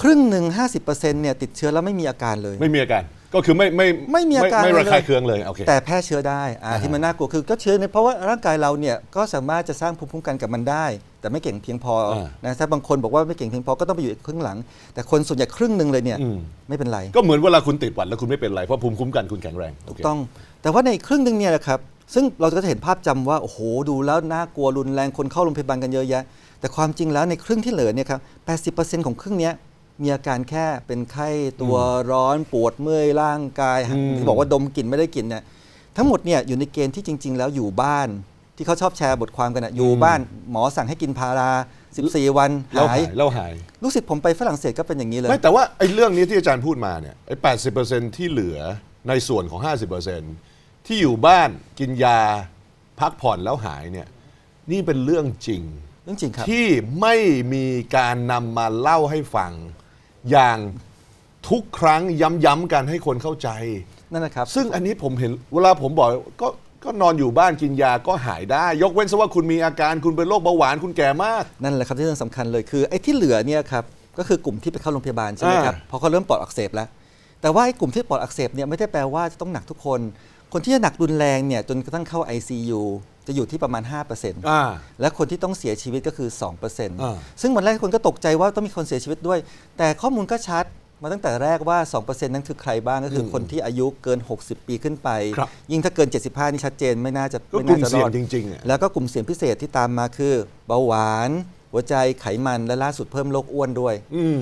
ครึ่งหนึ่งห้าสิบเปอร์เซ็นต์เนี่ยติดเชื้อแล้วไม่มีอาการเลย ไม่มีอาการ ก็คือไม่ไม่ไม่มีอาการไม่เลยระคายเคืองเลยโอเค แต่แพร่เชื้อได้อ่าอ่าฮะที่มันน่ากลัวคือก็เชื้อเนี่ยเพราะว่าร่างกายเราเนี่ยก็สามารถจะสร้างภูมิคุ้มกันกับมันได้ แต่ไม่เก่งเพียงพออานะถ้าบางคนบอกว่าไม่เก่งเพียงพอก็ต้องไปอยู่ครึ่งหลัง แต่คนส่วนใหญ่ครึ่งหนึ่งเลยเนี่ยอืม ไม่เป็นไร ก็เหมือนเวลาคุณติดหวัดแล้วคุณไม่เป็นไรเพราะภูมิคุ้มกันคุณแข็งแรงโเคต้อง แต่ว่าในครึ่งหนึ่งเนี่ยแหละครับ ซึ่งเราก็จะเห็นภาพจำว่า โอ้โห ดูแล้วน่ากลัวรุนแรง คนเข้าโรงพยาบาลกันเยอะแยะ แต่ความจริงแล้วในครึ่งที่เหลือเนี่ยครับ 80%ของครึ่งเนี้ย มีอาการแค่เป็นไข้ตัวร้อนปวดเมื่อยร่างกายอืมที่บอกว่าดมกลิ่นไม่ได้กลิ่นเนี่ยทั้งหมดเนี่ยอยู่ในเกณฑ์ที่จริง ๆ แล้วอยู่บ้าน ที่เขาชอบแชร์บทความกันนะอยู่บ้านหมอสั่งให้กินพารา 14 วันแล้วหาหายยแล้วหายลูกศิษย์ผมไปฝรั่งเศสก็เป็นอย่างนี้เลยไม่แต่ว่าไอ้เรื่องนี้ที่อาจารย์พูดมาเนี่ยไอ้แปที่เหลือในส่วนของ 50%ที่อยู่บ้านกินยาพักผ่อนแล้วหายเนี่ยนี่เป็นเรื่องจริงเรื่องจริงครับที่ไม่มีการนำมาเล่าให้ฟัง อย่างทุกครั้งย้ำๆกันให้คนเข้าใจ นั่นนะครับซึ่งอันนี้ผมเห็นเวลาผมบอกก็ก็นอนอยู่บ้านกินยาก็หายได้ ยกเว้นซะว่าคุณมีอาการคุณเป็นโรคเบาหวานคุณแก่มาก นั่นแหละครับที่เรื่องสำคัญเลยคือไอ้ที่เหลือเนี่ยครับก็คือกลุ่มที่ไปเข้าโรงพยาบาลใช่ไหมครับอ่าเพราะเขาเริ่มปอดอักเสบแล้ว แต่ว่าไอ้กลุ่มที่ปอดอักเสบเนี่ยไม่ได้แปลว่าจะต้องหนักทุกคน คนที่จะหนักรุนแรงเนี่ยจนกระทั่งเข้า ICU จะอยู่ที่ประมาณ 5%อ่า และคนที่ต้องเสียชีวิตก็คืออ่า2%ซึ่งวันแรกคนก็ตกใจว่าต้องมีคนเสียชีวิตด้วย แต่ข้อมูลก็ชัดมาตั้งแต่แรกว่า 2%นั้นคือใครบ้างก็คืออคนที่อายุเกิน 60 ปีขึ้นไป ครับยิ่งถ้าเกิน 75 นี่ชัดเจนไม่น่าจะก็ไม่กลุ่น่ามจะรเสี่ยองดจริงๆอะแล้วก็กลุ่มเสี่ยงพิเศษที่ตามมาคือเบาหวาน หัวใจไขมันและล่าสุดเพิ่มโรคอ้วนด้วย อืม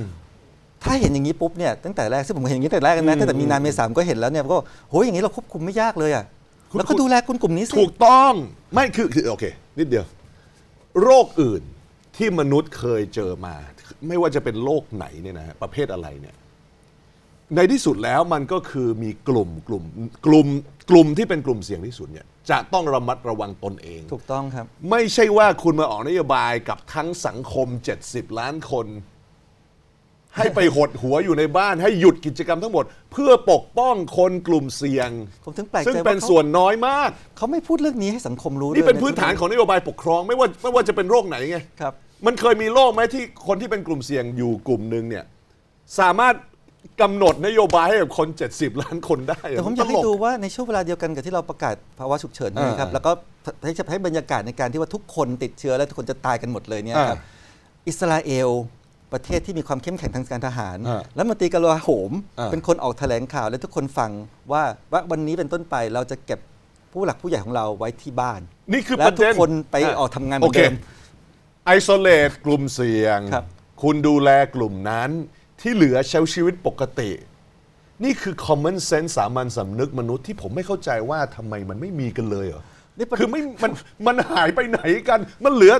ถ้าเห็นอย่างนี้ปุ๊บเนี่ยตั้งแต่แรกซึ่งผมเห็นอย่างนี้ตั้งแต่แรกนะตั้งแต่มีนาเมษามก็เห็นแล้วเนี่ยก็โหยอย่างนี้เราควบคุมไม่ยากเลยอะคุณ แล้วก็ดูแลคนกลุ่มนี้สิถูกต้องไม่คือคือโอเค นิดเดียว โรคอื่นที่มนุษย์เคยเจอมา ไม่ว่าจะเป็นโรคไหนเนี่ยนะฮะประเภทอะไรเนี่ย ในที่สุดแล้วมันก็คือมีกลุ่มกลุ่มกลุ่มกลุ่มที่เป็นกลุ่มเสี่ยงที่สุดเนี่ยจะต้องระมัดระวังตนเอง ถูกต้องครับ ไม่ใช่ว่าคุณมาออกนโยบายกับทั้งสังคม 70 ล้านคน ให้ไปหดหัวอยู่ในบ้านให้หยุดกิจกรรมทั้งหมด เพื่อปกป้องคนกลุ่มเสี่ยง ผมถึงแปลกซึ่งใจเป็นว่าเขาส่วนน้อยมาก เขาไม่พูดเรื่องนี้ให้สังคมรู้นี่เป็นลยพื้นฐานของนโยบายปกครองไม่ว่าไม่ว่าจะเป็นโรคไหนไง ครับ มันเคยมีโรคไหมที่คนที่เป็นกลุ่มเสี่ยงอยู่กลุ่มหนึ่งเนี่ยสามารถกำหนดนโยบายให้กับคน 70 ล้านคนได้ะแต่ผมอยากให้ตลดูว่าในช่วงเวลาเดียวกันกับที่เราประกาศภาวะฉุกเฉินเนยนะครับ อ่าแล้วก็ให้จะให้บรรยากาศในการที่ว่าทุกคนติดเชื้อและทุกคนจะตายกันหมดเลยเนี่ยครับอ่าอิสราเอล ประเทศที่มีความเข้มแข็งทางการทหาร อ่าและมนตรีกลาโหม อ่า เป็นคนออกแถลงข่าวและทุกคนฟังว่าว่าวันนี้เป็นต้นไปเราจะเก็บผู้หลักผู้ใหญ่ของเราไว้ที่บ้าน นี่คือและประทุเด็กนคนไปะออกทำงานเหมืโออนเคเดิม ไอโซเลตกลุ่มเสี่ยงครับคุณดูแลกลุ่มนั้น ที่เหลือใช้ชีวิตปกติ นี่คือ common sense สามัญสำนึกมนุษย์ที่ผมไม่เข้าใจว่าทำไมมันไม่มีกันเลยเหรอ นี่ประคือไม่มันมันหายไปไหนกัน มันเหลือ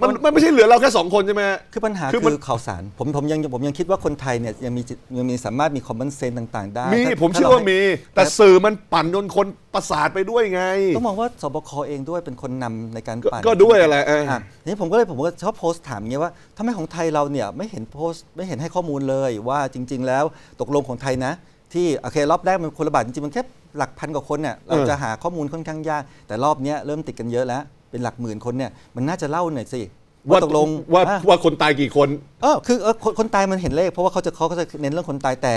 มันมันไม่ใช่เหลือเราแค่สองคนใช่ไหมฮะคือปัญหาคือคืมันอข่าวสาร ผมผมยังผมยังคิดว่าคนไทยเนี่ยยังมีจิตยังมีสามารถมีคอมมอนเซนต์ต่าง ๆ ได้มีถ้ผมถ้เชื่อรว่าให้มี แต่สื่อมันปั่นจนคนประสาทไปด้วยไง ต้องมองว่าสบคเองด้วยเป็นคนนำในการก็ปั่นก็ด้วยอะไรเอออะทีนี้ผมก็เลยผมก็ชอบโพสต์ถามอย่างเงี้ยว่าทำไมของไทยเราเนี่ยไม่เห็นโพสต์ไม่เห็นให้ข้อมูลเลยว่าจริง ๆ แล้วตกลงของไทยนะ ที่โอเครอบแรกมันคนละบาทจริงๆมันแค่หลักพันกว่าคนเนี่ยเราเออ จะหาข้อมูลค่อนข้างยากแต่รอบเนี้ยเริ่มติดกันเยอะแล้วเป็นหลักหมื่นคนเนี่ยมันน่าจะเล่าหน่อยสิว่าตกลงว่าอะ ว่าคนตายกี่คน เออคือเออคนคนตายมันเห็นเลข เพราะว่าเขาจะเขาก็จะเน้นเรื่องคนตายแต่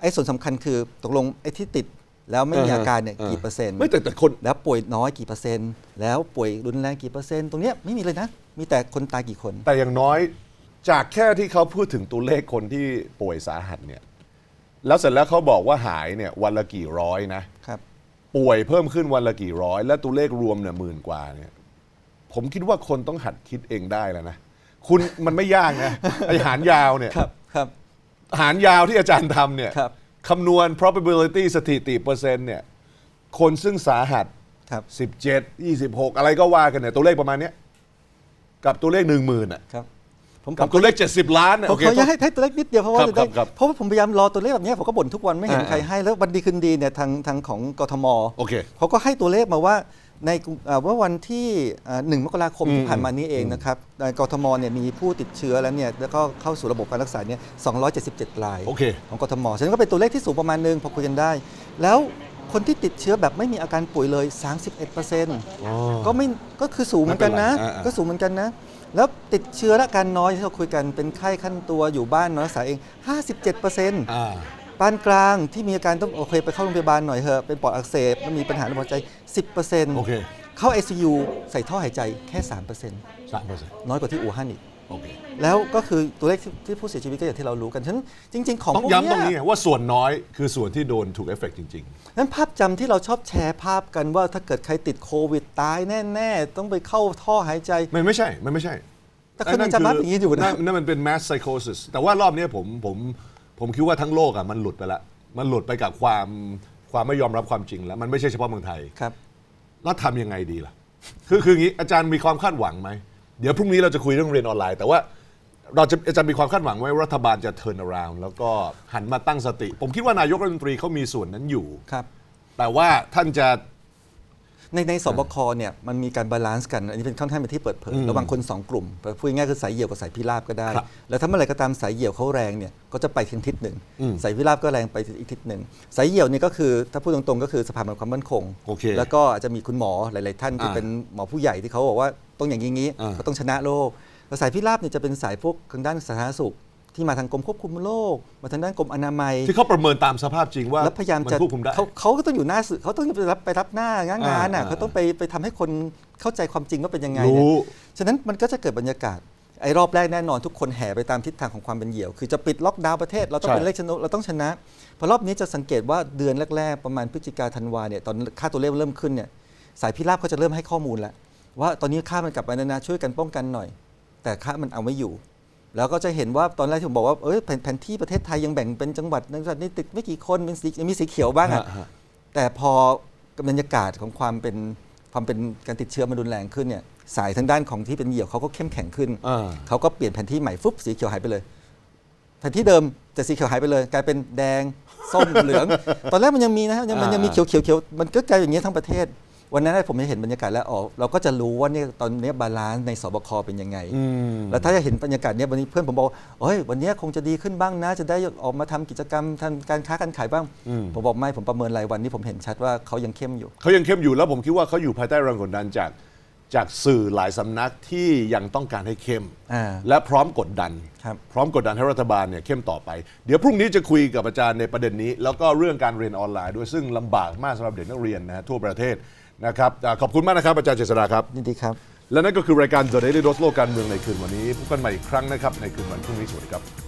ไอ้ส่วนสำคัญคือตกลงไอ้ที่ติดแล้วไม่มีอ่าฮะอาการเนี่ยอ่ากี่เปอร์เซ็นต์ไม่แต่แต่คน แล้วป่วยน้อยกี่เปอร์เซ็นต์แล้วป่วยรุนแรงกี่เปอร์เซ็นต์ตรงเนี้ยไม่มีเลยนะ มีแต่คนตายกี่คน แต่อย่างน้อยจากแค่ที่เขาพูดถึงตัวเลขคนที่ป่วยสาหัสเนี่ยแล้วเสร็จแล้วเขาบอกว่าหายเนี่ยวันละกี่ร้อยนะ ครับ ป่วยเพิ่มขึ้นวันละกี่ร้อย และตัวเลขรวมเนี่ยหมื่นกว่าเนี่ย ผมคิดว่าคนต้องหัดคิดเองได้แล้วนะคุณมันไม่ยากนะไอหารยาวเนี่ยครับครับหารยาวที่อาจารย์ทำเนี่ยครับคำนวณ probability สถิติเปอร์เซ็นต์เนี่ยคนซึ่งสาหัสครับ17 26 อะไรก็ว่ากันเนี่ยตัวเลขประมาณเนี้ยกับตัวเลข 1 0,000อะครับผมกับตัวเลข 70 ล้านน่ะผมโอเคขออนุญาตให้ให้ตัวเลขนิดเดียวเพราะว่าครับจะได้ครับเพราะว่าผมพยายามรอตัวเลขแบบเนี้ยผมก็บ่นทุกวันไม่เห็นอ่า ใครให้แล้ววันดีคืนดีเนี่ยทางทางของกทมโอเค เขาก็ให้ตัวเลขมาว่า ในกรุงเอ่อว่าวันที่เอ่อหนึ่งมกราคมที่ผ่านมานี้เองนะครับในกทมเนี่ยมีผู้ติดเชื้อแล้วเนี่ยแล้วก็เข้าสู่ระบบการรักษาเนี่ย 277 รายโอเคของกทมฉะนั้นก็เป็นตัวเลขที่สูงประมาณนึงพอคุยกันได้ แล้วคนที่ติดเชื้อแบบไม่มีอาการป่วยเลย 31%ก็ไม่ก็คือสูงเหมือนกันนะไม่เป็นไรอ่าๆก็สูงเหมือนกันนะ แล้วติดเชื้อและอาการน้อยที่เราคุยกันเป็นไข้ขั้นตัวอยู่บ้านนอนรักษาเอง 57%อ่า ปานกลางที่มีอาการต้องโอเคไปเข้าโรงพยาบาลหน่อยเถอะเป็นปอดอักเสบแล้วมีปัญหาระบบหัวใจ 10%โอเค เข้า ICU ใส่ท่อหายใจแค่ 3%สามเปอร์เซ็นต์น้อยกว่าที่อู่ฮั่นอีก โอเค แล้วก็คือตัวเลขที่ที่ผู้เสียชีวิตก็อย่างที่เรารู้กันฉะนันจริง ๆ ของต้องพวกย้ำตรงเนี้นี้ยไงว่าส่วนน้อยคือส่วนที่โดนถูกเอฟเฟกจริง นั้นภาพจำที่เราชอบแชร์ภาพกันว่าถ้าเกิดใครติดโควิดตายแน่ๆ ต้องไปเข้าท่อหายใจ ๆ มันไม่ใช่ มันไม่ใช่แต่คนยังจำภาพอย่างนี้อยู่นะ นั่นมันเป็น mass psychosis แต่ว่ารอบนี้ผมผม ผมคิดว่าทั้งโลกอะมันหลุดไปละมันหลุดไปกับความความไม่ยอมรับความจริงแล้ว มันไม่ใช่เฉพาะเมืองไทย ครับ แล้วทำยังไงดีล่ะ คือคืออย่างนี้อาจารย์มีความคาดหวังไหม เดี๋ยวพรุ่งนี้เราจะคุยเรื่องเรียนออนไลน์ แต่ว่าเราจะอาจารย์มีความคาดหวังไหมว่ารัฐบาลจะ turn around แล้วก็หันมาตั้งสติ ผมคิดว่านายกรัฐมนตรีเขามีส่วนนั้นอยู่ ครับ แต่ว่าท่านจะ ในในสบคเนี่ยมันมีการบาลานซ์กัน อันนี้เป็นค่อนข้างเป็นที่เปิดเผย ระหว่างคน 2 กลุ่มพูดง่ายๆคือสายเหี่ยวกับสายพิราบก็ได้ครับแล้วถ้าเมื่อไหร่ก็ตามสายเหี่ยวเขาแรงเนี่ยก็จะไปทางทิศหนึ่งอืมสายพิราบก็แรงไปอีกทิศหนึ่งสายเหี่ยวนี่ก็คือถ้าพูดตรงๆ ก็คือสภาพันธ์ความมั่นคงโอเคแล้วก็อาจจะมีคุณหมอหลาย ๆ ท่านที่อ่าเป็นหมอผู้ใหญ่ที่เขาบอกว่าต้องอย่างนี้อ่าก็ต้องชนะโรคแล้วสายพิราบเนี่ยจะเป็นสายพวกทางด้านสาธารณสุข ที่มาทางกรมควบคุมโรคมาทางด้านกรมอนามัย ที่เขาประเมินตามสภาพจริงว่าแล้วพยายามจะนควบคุมได้ เขาเขาก็ต้องอยู่หน้าสื่อเขาต้องไปรับไปรับหน้างานงานอะอ่า เขาต้องไปไปทำให้คนเข้าใจความจริงว่าเป็นยังไงรู้เนี่ยฉะนั้นมันก็จะเกิดบรรยากาศไอ้รอบแรกแน่นอนทุกคนแห่ไปตามทิศทางของความเป็นเหยี่ยว คือจะปิดล็อกดาวน์ประเทศเราต้องใช่ เป็นเลขชนะเราต้องชนะพอรอบนี้จะสังเกตว่าเดือนแรก ๆ ประมาณพฤศจิกาธันวาเนี่ยตอนค่าตัวเลขเริ่มขึ้นเนี่ยสายพิราบเขาจะเริ่มให้ข้อมูลแล้วว่าตอนนี้ค่ามันกลับมาแล้วนะช่วยกันป้องกันหน่อย แต่ค่ามันเอาไม่อยู่ แล้วก็จะเห็นว่าตอนแรกที่ผมบอกว่าเอ้ยแผนแผนที่ประเทศไทยยังแบ่งเป็นจังหวัดจังหวัดนี้ติดไม่กี่คนเป็นสียังมีสีเขียวบ้างอะฮะฮะ แต่พอบรรยากาศของความเป็นความเป็นการติดเชื้อมันรุนแรงขึ้นเนี่ยสายทางด้านของที่เป็นเหยี่ยวเขาก็เข้มแข็งขึ้น อ่า เขาก็เปลี่ยนแผนที่ใหม่ฟุบสีเขียวหายไปเลย แผนที่เดิมแต่สีเขียวหายไปเลย กลายเป็นแดง ส้ม เหลือง ตอนแรกมันยังมีนะยังมันยังมีอ่าเขียวเขียวเขียวมันก็กลายอย่างนี้ยทั้งประเทศ วันนั้นผมจะเห็นบรรยากาศแล้วอ๋อเราก็จะรู้ว่าเนี่ยตอนนี้บาลานซ์ในสบคเป็นยังไงอืมแล้วถ้าจะเห็นบรรยากาศเนี้ยวันนี้เพื่อนผมบอกว่าเฮ้ยวันเนี้ยคงจะดีขึ้นบ้างนะ จะได้ออกมาทำกิจกรรมทำการค้าการขายบ้างอืมผมบอกไม่ผมประเมินรายวันนี้ผมเห็นชัดว่าเขายังเข้มอยู่เขายังเข้มอยู่แล้วผมคิดว่าเขาอยู่ภายใต้แรงกดดันจากจากสื่อหลายสำนักที่ยังต้องการให้เข้มอ่าและพร้อมกดดันครับพร้อมกดดันให้รัฐบาลเนี่ยเข้มต่อไป เดี๋ยวพรุ่งนี้จะคุยกับอาจารย์ในประเด็นนี้ แล้วก็เรื่องการเรียนออนไลน์ด้วยซึ่งลำบากมากสำหรับเด็กนักเรียนนะฮะทั่วประเทศ นะครับอ่าขอบคุณมากนะครับอาจารย์เจษฎาครับ ยินดีครับ และนั่นก็คือรายการ The Daily Dose โลกการเมืองในคืนวันนี้พบกันใหม่อีกครั้งนะครับในคืนวันพรุ่งนี้สวัสดีครับ